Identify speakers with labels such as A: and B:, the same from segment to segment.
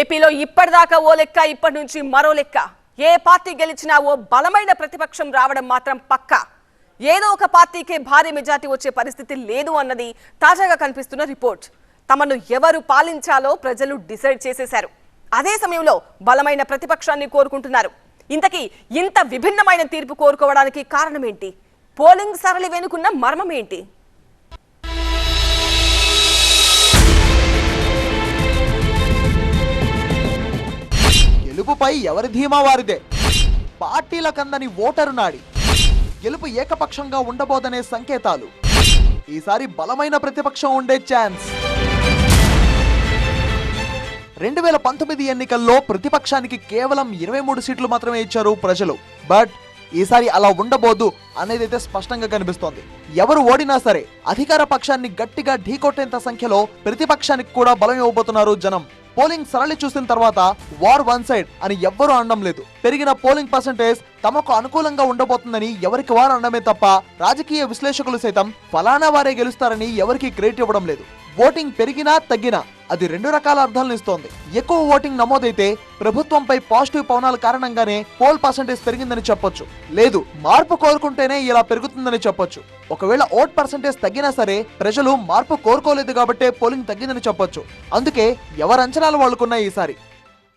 A: ఏపీలో ఇప్పటిదాకా ఓ లెక్క ఇప్పటి నుంచి మరో లెక్క. ఏ పార్టీ గెలిచినా ఓ బలమైన ప్రతిపక్షం రావడం మాత్రం పక్క. ఏదో ఒక పార్టీకే భారీ మెజార్టీ వచ్చే పరిస్థితి లేదు అన్నది తాజాగా కనిపిస్తున్న రిపోర్ట్. తమను ఎవరు పాలించాలో ప్రజలు డిసైడ్ చేసేశారు. అదే సమయంలో బలమైన ప్రతిపక్షాన్ని కోరుకుంటున్నారు. ఇంతకీ ఇంత విభిన్నమైన తీర్పు కోరుకోవడానికి కారణమేంటి? పోలింగ్ సరళి వెనుకున్న మర్మం
B: గెలుపుపై ఎవరి ధీమా వారిదే? పార్టీల కందని ఓటరు నాడి గెలుపు ఏకపక్షంగా ఉండబోదనే సంకేతాలు. ఈసారి బలమైన ప్రతిపక్షం ఉండే ఛాన్స్. రెండు వేల పంతొమ్మిది ఎన్నికల్లో ప్రతిపక్షానికి కేవలం ఇరవై మూడు సీట్లు మాత్రమే ఇచ్చారు ప్రజలు. బట్ ఈసారి అలా ఉండబోదు అనేది అయితే స్పష్టంగా కనిపిస్తోంది. ఎవరు ఓడినా సరే అధికార పక్షాన్ని గట్టిగా ఢీకొట్టేంత సంఖ్యలో ప్రతిపక్షానికి కూడా బలం ఇవ్వబోతున్నారు జనం. పోలింగ్ సరళి చూసిన తర్వాత వార్ వన్ సైడ్ అని ఎవ్వరూ అనడం లేదు. పెరిగిన పోలింగ్ పర్సంటేజ్ తమకు అనుకూలంగా ఉండబోతుందని ఎవరికి వారు అనడమే తప్ప రాజకీయ విశ్లేషకులు సైతం ఫలానా వారే గెలుస్తారని ఎవరికి క్రెడిట్ ఇవ్వడం లేదు. ఓటింగ్ పెరిగినా తగ్గినా అది రెండు రకాల అర్థాలను ఇస్తోంది. ఎక్కువ ఓటింగ్ నమోదైతే ప్రభుత్వంపై పాజిటివ్ పవనాల కారణంగానే పోల్ పర్సంటేజ్ పెరిగిందని చెప్పొచ్చు. లేదు మార్పు కోరుకుంటేనే ఇలా పెరుగుతుందని చెప్పొచ్చు. ఒకవేళ ఓట్ పర్సంటేజ్ తగ్గినా సరే ప్రజలు మార్పు కోరుకోలేదు కాబట్టే పోలింగ్ తగ్గిందని చెప్పొచ్చు. అందుకే ఎవరి అంచనాలు వాళ్ళకున్నాయి ఈసారి.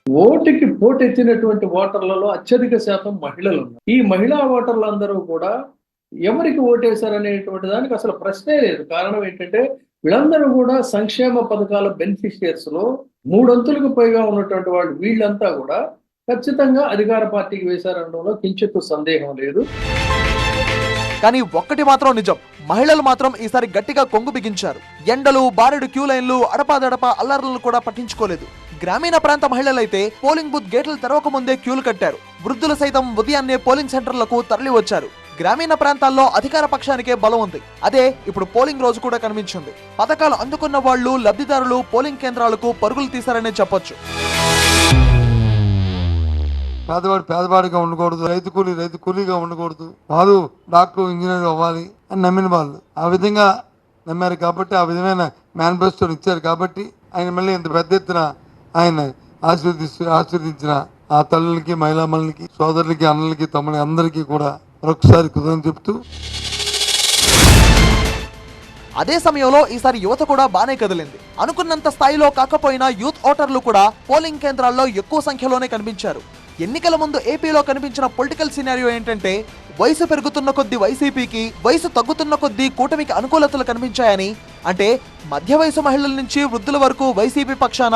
C: ఓటుకి పోటెత్తినటువంటి ఓటర్లలో అత్యధిక శాతం మహిళలు ఉన్నారు ఈ మహిళా ఓటర్లందరూ కూడా ఎవరికి ఓటేశారనేటువంటి దానికి అసలు ప్రశ్నే లేదు. కారణం ఏంటంటే వీళ్ళందరూ కూడా సంక్షేమ పథకాల బెనిఫిషియర్స్లో మూడొంతులకు పైగా ఉన్నటువంటి వాళ్ళు వీళ్ళంతా కూడా ఖచ్చితంగా అధికార పార్టీకి వేశారనడంలో కించిత్తు సందేహం లేదు.
B: కానీ ఒక్కటి మాత్రం నిజం మహిళలు మాత్రం ఈసారి గట్టిగా కొంగు బిగించారు. ఎండలు బారెడు క్యూ లైన్లు అడపాదడపా అల్లర్లను కూడా పట్టించుకోలేదు. గ్రామీణ ప్రాంత మహిళలైతే పోలింగ్ బూత్ గేట్లు తెరవక ముందే క్యూలు కట్టారు. వృద్ధులు సైతం ఉదయాన్నే పోలింగ్ సెంటర్లకు తరలి వచ్చారు గ్రామీణ ప్రాంతాల్లో అధికార పక్షానికే బలం ఉంది. అదే ఇప్పుడు పోలింగ్ రోజు కూడా కనిపించింది. పథకాలు అందుకున్న వాళ్ళు లబ్ధిదారులు పోలింగ్ కేంద్రాలకు పరుగులు తీశారనే చెప్పొచ్చు.
D: పేదవాడు పేదవాడిగా ఉండకూడదు రైతు కూలి రైతు కూలీగా ఉండకూడదు. వారు డాక్టర్ ఇంజనీర్ అవ్వాలి అని నమ్మిన వాళ్ళు. ఆ విధంగా నమ్మారు కాబట్టి ఆ విధమైన మేనిఫెస్టోని ఇచ్చారు కాబట్టి ఆయన మళ్ళీ ఇంత పెద్ద ఎత్తున ఆయన ఆశీర్వదిస్తూ ఆశీర్వదించిన ఆ తల్లులకి మహిళామణులకి సోదరులకి అన్నలకి తమ్ముడి అందరికీ కూడా మరొకసారి కృతజ్ఞత చెప్తూ
B: అదే సమయంలో ఈసారి యువత కూడా బానే కదిలింది. అనుకున్నంత స్థాయిలో కాకపోయినా యూత్ ఓటర్లు కూడా పోలింగ్ కేంద్రాల్లో ఎక్కువ సంఖ్యలోనే కనిపించారు. ఎన్నికల ముందు ఏపీలో కనిపించిన పొలిటికల్ సినారియో ఏంటంటే వయసు పెరుగుతున్న కొద్దీ వైసీపీకి వయసు తగ్గుతున్న కొద్దీ కూటమికి అనుకూలతలు కనిపించాయని అంటే మధ్య వయసు మహిళల నుంచి వృద్ధుల వరకు వైసీపీ పక్షాన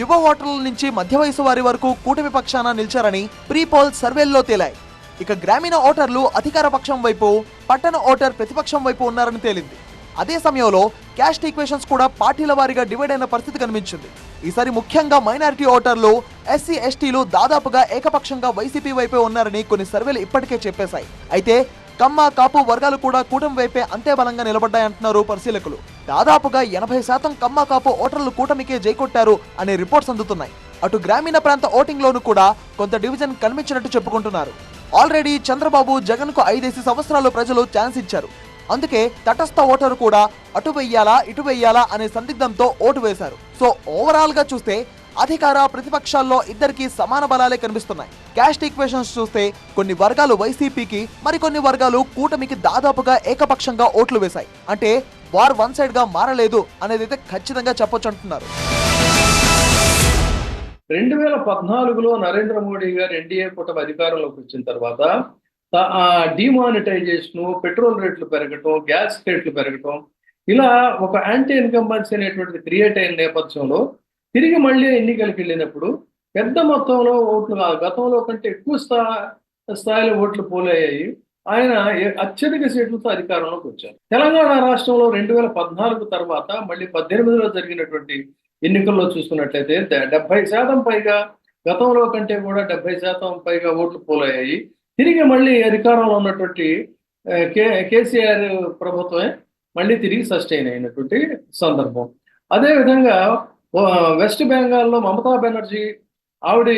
B: యువ ఓటర్ల నుంచి మధ్య వయసు వారి వరకు కూటమి పక్షాన నిలిచారని ప్రీ పోల్ సర్వేల్లో తేలాయి. ఇక గ్రామీణ ఓటర్లు అధికార పక్షం వైపు పట్టణ ఓటర్ ప్రతిపక్షం వైపు ఉన్నారని తేలింది. అదే సమయంలో క్యాస్ట్ ఈక్వేషన్స్ కూడా పార్టీల వారీగా డివైడ్ అయిన పరిస్థితి కనిపించింది. ఈసారి ముఖ్యంగా మైనారిటీ ఓటర్లు ఎస్సీ ఎస్టీలు దాదాపుగా ఏకపక్షంగా వైసీపీ వైపే ఉన్నారని కొన్ని సర్వేలు ఇప్పటికే చెప్పేశాయి. అయితే కమ్మ కాపు వర్గాలు కూడా కూటమి వైపే అంతే బలంగా నిలబడ్డాయంటున్నారు పరిశీలకులు. దాదాపుగా ఎనభై శాతం కమ్మ కాపు ఓటర్లు కూటమికే జైకొట్టారు అనే రిపోర్ట్స్ అందుతున్నాయి. అటు గ్రామీణ ప్రాంత ఓటింగ్లోనూ కూడా కొంత డివిజన్ కనిపించినట్టు చెప్పుకుంటున్నారు. ఆల్రెడీ చంద్రబాబు జగన్కు ఐదేసి సంవత్సరాలు ప్రజలు ఛాన్స్ ఇచ్చారు. అందుకే తటస్థ ఓటరు కూడా అటు వెయ్యాలా ఇటు వెయ్యాలా అనే సందిగ్ధంతో ఓటు వేశారు. సో ఓవరాల్గా చూస్తే అధికార ప్రతిపక్షాల్లో ఇద్దరికి సమాన బలాలే కనిపిస్తున్నాయి. క్యాస్ట్ ఈక్వేషన్స్ చూస్తే కొన్ని వర్గాలు వైసీపీకి మరికొన్ని వర్గాలు కూటమికి దాదాపుగా ఏకపక్షంగా ఓట్లు వేశాయి. అంటే వార్ వన్ సైడ్గా మారలేదు అనేది అయితే ఖచ్చితంగా చెప్పొచ్చు అంటున్నారు.
C: రెండు వేల పద్నాలుగులో నరేంద్ర మోడీ గారు ఎన్డీఏ కూటమి అధికారంలోకి వచ్చిన తర్వాత డిమానిటైజేషను డిమానిటైజేషన్ పెట్రోల్ రేట్లు పెరగటం గ్యాస్ రేట్లు పెరగటం ఇలా ఒక యాంటీ ఇన్కంబెన్సీ అనేటువంటిది క్రియేట్ అయిన నేపథ్యంలో తిరిగి మళ్ళీ ఎన్నికలకు వెళ్ళినప్పుడు పెద్ద మొత్తంలో ఓట్లు గతంలో కంటే ఎక్కువ స్థా స్థాయిలో ఓట్లు పోలయ్యాయి. ఆయన అత్యధిక సీట్లతో అధికారంలోకి వచ్చారు. తెలంగాణ రాష్ట్రంలో రెండు వేల పద్నాలుగు తర్వాత మళ్ళీ పద్దెనిమిదిలో జరిగినటువంటి ఎన్నికల్లో చూసుకున్నట్లయితే డెబ్బై శాతం పైగా గతంలో కంటే కూడా డెబ్బై శాతం పైగా ఓట్లు పోలయ్యాయి. తిరిగి మళ్ళీ అధికారంలో ఉన్నటువంటి కే కేసీఆర్ ప్రభుత్వమే మళ్ళీ తిరిగి సస్టైన్ అయినటువంటి సందర్భం. అదేవిధంగా వెస్ట్ బెంగాల్లో మమతా బెనర్జీ ఆవిడ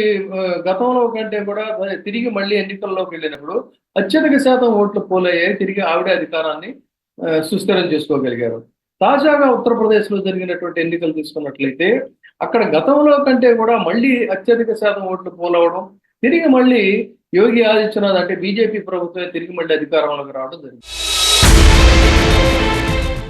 C: గతంలో కంటే కూడా తిరిగి మళ్ళీ ఎన్నికల్లోకి వెళ్ళినప్పుడు అత్యధిక శాతం ఓట్లు పోలయ్యాయి. తిరిగి ఆవిడ అధికారాన్ని సుస్థిరం చేసుకోగలిగారు. తాజాగా ఉత్తరప్రదేశ్లో జరిగినటువంటి ఎన్నికలు తీసుకున్నట్లయితే అక్కడ గతంలో కంటే కూడా మళ్ళీ అత్యధిక శాతం ఓట్లు పోలవడం తిరిగి మళ్ళీ యోగి ఆదిత్యనాథ్ అంటే బీజేపీ ప్రభుత్వమే తిరిగి మళ్ళీ అధికారంలోకి రావడం జరిగింది.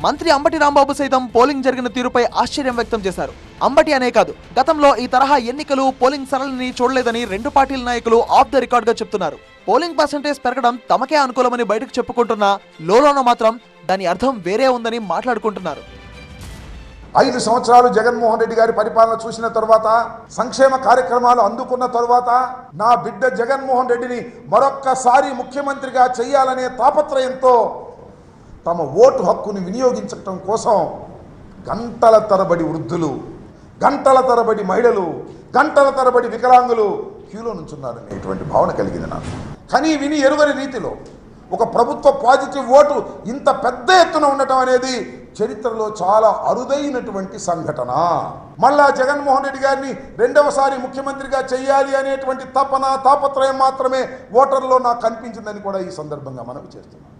B: మంత్రి అంబటి రాంబాబు సైతం పోలింగ్ జరిగిన తీరుపై ఆశ్చర్యం వ్యక్తం చేశారు. అంబటి అనే కాదు గతంలో ఈ తరహా ఎన్నికలు పోలింగ్ సరళిని చూడలేదని రెండు పార్టీల నాయకులు ఆఫ్ ద రికార్డ్గా చెప్తున్నారు. పోలింగ్ పర్సంటేజ్ పెరగడం తమకే అనుకూలమని బయటకు చెప్పుకుంటున్న లోలోన మాత్రం దాని అర్థం వేరే ఉందని మాట్లాడుకుంటున్నారు.
E: ఐదు సంవత్సరాలు జగన్మోహన్ రెడ్డి గారి పరిపాలన చూసిన తర్వాత సంక్షేమ కార్యక్రమాలు అందుకున్న తర్వాత నా బిడ్డ జగన్మోహన్ రెడ్డిని మరొక్కసారి ముఖ్యమంత్రిగా చేయాలనే తాపత్రయంతో తమ ఓటు హక్కును వినియోగించటం కోసం గంటల తరబడి వృద్ధులు గంటల తరబడి మహిళలు గంటల తరబడి వికలాంగులు క్యూలో నుంచున్నారు అనేటువంటి భావన కలిగింది నాకు. కానీ విని ఎరుగని రీతిలో ఒక ప్రభుత్వ పాజిటివ్ ఓటు ఇంత పెద్ద ఎత్తున ఉండటం అనేది చరిత్రలో చాలా అరుదైనటువంటి సంఘటన. మళ్ళా జగన్మోహన్ రెడ్డి గారిని రెండవసారి ముఖ్యమంత్రిగా చేయాలి అనేటువంటి తపన తాపత్రయం మాత్రమే ఓటర్లో నాకు కనిపించిందని కూడా ఈ సందర్భంగా మనవి చేస్తున్నాను.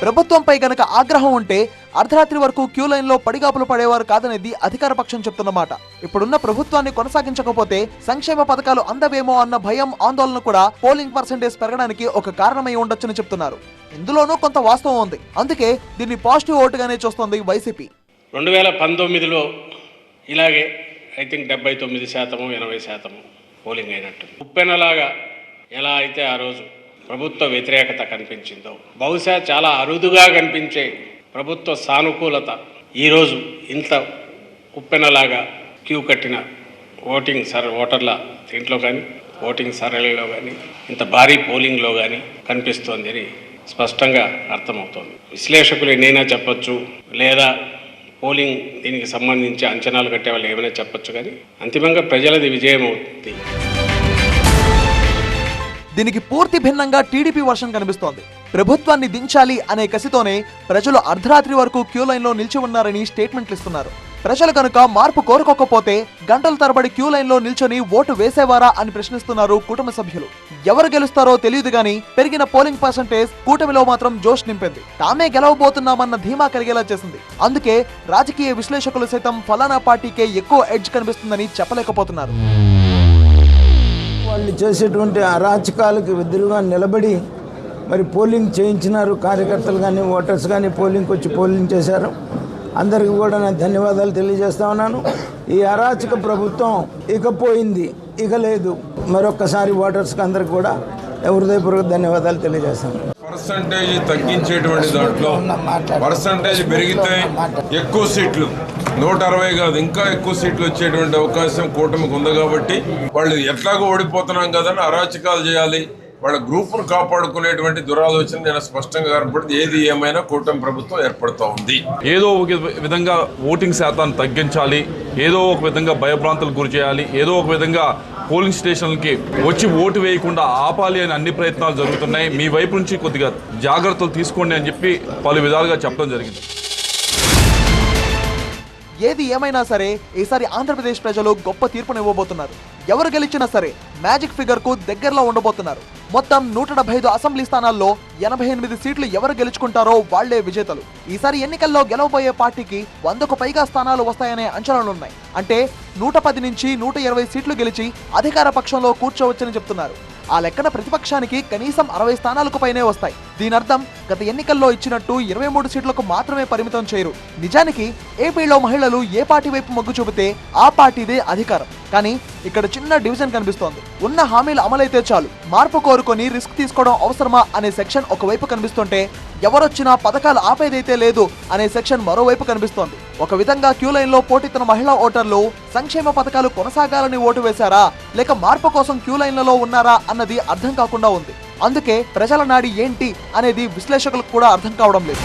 B: ప్రభుత్వంపై గనక ఆగ్రహం ఉంటే అర్ధరాత్రి వరకు క్యూ లైన్లో పడిగాపులు పడేవారు కాదనేది అధికార పక్షం చెప్తున్నమాట. ఇప్పుడున్న ప్రభుత్వాన్ని కొనసాగించకపోతే సంక్షేమ పథకాలు అందవేమో అన్న భయం ఆందోళన కూడా పోలింగ్ పర్సెంటేజ్ పెరగడానికి ఒక కారణమై ఉండొచ్చని చెప్తున్నారు. ఇందులోనూ కొంత వాస్తవం ఉంది. అందుకే దీన్ని పాజిటివ్ ఓటుగానే చూస్తోంది వైసీపీ.
F: రెండు వేల పంతొమ్మిదిలో ఇలాగే ఐ థింక్ డెబ్బై తొమ్మిది శాతము ఎనభై శాతము పోలింగ్ అయినట్టు ఉప్పెనలాగా ఎలా అయితే ఆ రోజు ప్రభుత్వ వ్యతిరేకత కనిపించిందో. బహుశా చాలా అరుదుగా కనిపించే ప్రభుత్వ సానుకూలత ఈరోజు ఇంత ఉప్పెనలాగా క్యూ కట్టిన ఓటింగ్ సర్ ఓటర్ల దీంట్లో కానీ ఓటింగ్ సరళిలో కానీ ఇంత భారీ పోలింగ్లో కానీ కనిపిస్తోంది అని స్పష్టంగా అర్థమవుతోంది. విశ్లేషకులు ఎన్నైనా చెప్పొచ్చు లేదా పోలింగ్ దీనికి సంబంధించి అంచనాలు కట్టే వాళ్ళు ఏమైనా చెప్పొచ్చు కానీ అంతిమంగా ప్రజలది విజయం అవుతుంది
B: దీనికి పూర్తి భిన్నంగా టీడీపీ వర్షన్ కనిపిస్తోంది. ప్రభుత్వాన్ని దించాలి అనే కసితోనే ప్రజలు అర్ధరాత్రి వరకు క్యూ లైన్లో నిలిచి ఉన్నారని స్టేట్మెంట్లు ఇస్తున్నారు. ప్రజలు కనుక మార్పు కోరుకోకపోతే గంటల తరబడి క్యూ లైన్లో నిల్చొని ఓటు వేసేవారా అని ప్రశ్నిస్తున్నారు కుటుంబ సభ్యులు. ఎవరు గెలుస్తారో తెలియదు గాని పెరిగిన పోలింగ్ పర్సంటేజ్ కూటమిలో మాత్రం జోష్ నింపింది. తామే గెలవబోతున్నామన్న ధీమా కలిగేలా చేసింది. అందుకే రాజకీయ విశ్లేషకులు సైతం ఫలానా పార్టీకే ఎక్కువ ఎడ్జ్ కనిపిస్తుందని చెప్పలేకపోతున్నారు.
G: వాళ్ళు చేసేటువంటి అరాచకాలకు ఎదురుగా నిలబడి మరి పోలింగ్ చేయించినారు. కార్యకర్తలు కానీ ఓటర్స్ కానీ పోలింగ్కి వచ్చి పోలింగ్ చేశారు. అందరికీ కూడా నేను ధన్యవాదాలు తెలియజేస్తా ఉన్నాను. ఈ అరాచక ప్రభుత్వం ఇక పోయింది ఇక లేదు. మరొక్కసారి ఓటర్స్కి అందరికి కూడా హృదయపూర్వక ధన్యవాదాలు తెలియజేస్తాను.
H: పర్సంటేజ్ తగ్గించేటువంటి దాంట్లో పర్సంటేజ్ పెరిగితే ఎక్కువ సీట్లు. నూట అరవై కాదు ఇంకా ఎక్కువ సీట్లు వచ్చేటువంటి అవకాశం కూటమికి ఉంది కాబట్టి వాళ్ళు ఎట్లాగో ఓడిపోతున్నాం కదని అరాచకాలు చేయాలి. వాళ్ళ గ్రూపును కాపాడుకునేటువంటి దురాలోచన నేను స్పష్టంగా కనపడింది. ఏది ఏమైనా కూటమి ప్రభుత్వం ఏర్పడుతూ ఉంది.
I: ఏదో ఒక విధంగా ఓటింగ్ శాతాన్ని తగ్గించాలి. ఏదో ఒక విధంగా భయభ్రాంతులకు గురి చేయాలి. ఏదో ఒక విధంగా పోలింగ్ స్టేషన్లకి వచ్చి ఓటు వేయకుండా ఆపాలి అని అన్ని ప్రయత్నాలు జరుగుతున్నాయి. మీ వైపు నుంచి కొద్దిగా జాగ్రత్తలు తీసుకోండి అని చెప్పి పలు విధాలుగా చెప్పడం జరిగింది.
B: ఏది ఏమైనా సరే ఈసారి ఆంధ్రప్రదేశ్ ప్రజలు గొప్ప తీర్పునివ్వబోతున్నారు ఎవరు గెలిచినా సరే మ్యాజిక్ ఫిగర్కు దగ్గరలో ఉండబోతున్నారు. మొత్తం నూట డెబ్బై ఐదు అసెంబ్లీ స్థానాల్లో ఎనభై ఎనిమిది సీట్లు ఎవరు గెలుచుకుంటారో వాళ్ళే విజేతలు. ఈసారి ఎన్నికల్లో గెలవబోయే పార్టీకి వందకు పైగా స్థానాలు వస్తాయనే అంచనాలున్నాయి అంటే నూట పది నుంచి నూట ఇరవై సీట్లు గెలిచి అధికార పక్షంలో కూర్చోవచ్చని చెప్తున్నారు. ఆ లెక్కన ప్రతిపక్షానికి కనీసం అరవై స్థానాలకు పైనే వస్తాయి. దీని అర్థం గత ఎన్నికల్లో ఇచ్చినట్టు ఇరవై మూడు సీట్లకు మాత్రమే పరిమితం చేయరు. నిజానికి ఏపీలో మహిళలు ఏ పార్టీ వైపు మొగ్గు చూపితే ఆ పార్టీదే అధికారం. కానీ ఇక్కడ చిన్న డివిజన్ కనిపిస్తోంది. ఉన్న హామీలు అమలైతే చాలు. మార్పు కోరుకొని రిస్క్ తీసుకోవడం అవసరమా అనే సెక్షన్ ఒకవైపు కనిపిస్తుంటే ఎవరొచ్చినా పథకాలు ఆపేదైతే లేదు అనే సెక్షన్ మరోవైపు కనిపిస్తోంది. ఒక విధంగా క్యూ లైన్లో పోటీతున్న మహిళా ఓటర్లు సంక్షేమ పథకాలు కొనసాగాలని ఓటు వేశారా? లేక మార్పు కోసం క్యూ లైన్లలో ఉన్నారా అన్నది అర్థం కాకుండా ఉంది. అందుకే ప్రజల నాడి ఏంటి అనేది విశ్లేషకులకు కూడా అర్థం కావడం లేదు.